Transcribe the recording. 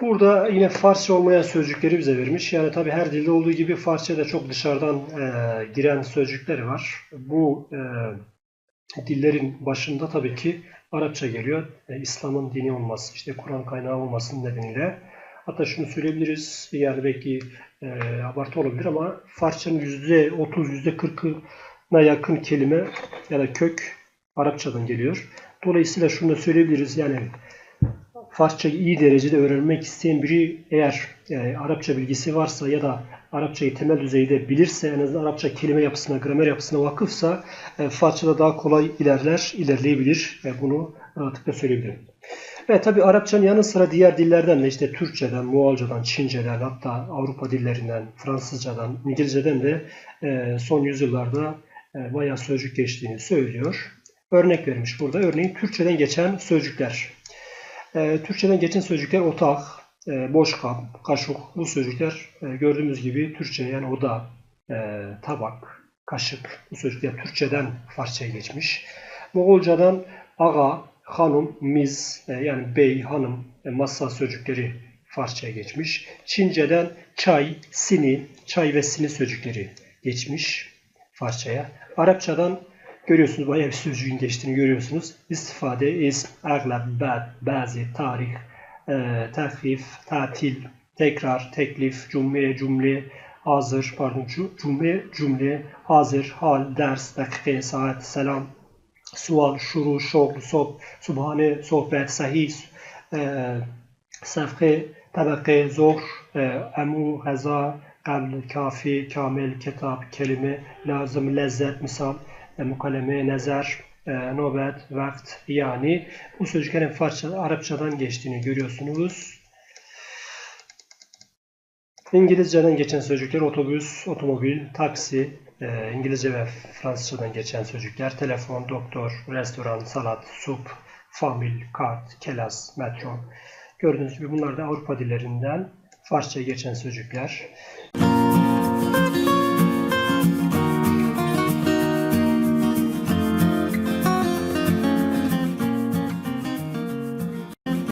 Burada yine Farsça olmayan sözcükleri bize vermiş. Yani tabii her dilde olduğu gibi Farsça'da çok dışarıdan e, giren sözcükleri var. Bu e, dillerin başında tabii ki Arapça geliyor. E, İslam'ın dini olması, işte Kur'an kaynağı olmasının nedeniyle. Hatta şunu söyleyebiliriz, yani belki e, abartı olabilir ama Farsçanın %30, %40'ına yakın kelime ya da kök Arapçadan geliyor. Dolayısıyla şunu da söyleyebiliriz, yani Farsçayı iyi derecede öğrenmek isteyen biri eğer e, Arapça bilgisi varsa ya da Arapçayı temel düzeyde bilirse, en azından Arapça kelime yapısına, gramer yapısına vakıfsa e, Farsçada daha kolay ilerler, ilerleyebilir. E, bunu rahatlıkla söyleyebilirim. Ve tabi Arapçanın yanı sıra diğer dillerden de işte Türkçeden, Muğalcadan, Çince'den hatta Avrupa dillerinden, Fransızcadan, İngilizceden de e, son yüzyıllarda e, bayağı sözcük geçtiğini söylüyor. Örnek vermiş burada. Örneğin Türkçeden geçen sözcükler. E, Türkçeden geçen sözcükler otak, e, boş kap, kaşık. Bu sözcükler e, gördüğümüz gibi Türkçe yani oda, e, tabak, kaşık. Bu sözcükler Türkçeden Farsçaya geçmiş. Moğolcadan ağa, hanım, miz e, yani bey, hanım, e, masa sözcükleri Farsçaya geçmiş. Çince'den çay, sini, çay ve sini sözcükleri geçmiş Farsçaya. Arapçadan görüyorsunuz bayağı bir sözcüğün geçtiğini görüyorsunuz. İstifade, ism, aglab, bad, bazı, tarih, e, tehfif, tatil, tekrar, teklif, cümle, cümle, hazır, pardon, cümle, cümle, hazır, hal, ders, dakika, saat, selam, sual, şuru, şogl, sohb, subhane, sohbet, sahih, e, sefhe, tabake, zor, e, emu, qabl, kafi, kamil, kitap, kelime, lazım, lezzet, misal, e, mukalleme, nezer, e, nöbet, vakt yani bu sözcüklerin Farsça, Arapçadan geçtiğini görüyorsunuz. İngilizceden geçen sözcükler otobüs, otomobil, taksi, e, İngilizce ve Fransızcadan geçen sözcükler telefon, doktor, restoran, salat, sup, famil, kart, kelas, metro. Gördüğünüz gibi bunlar da Avrupa dillerinden Farsçaya geçen sözcükler.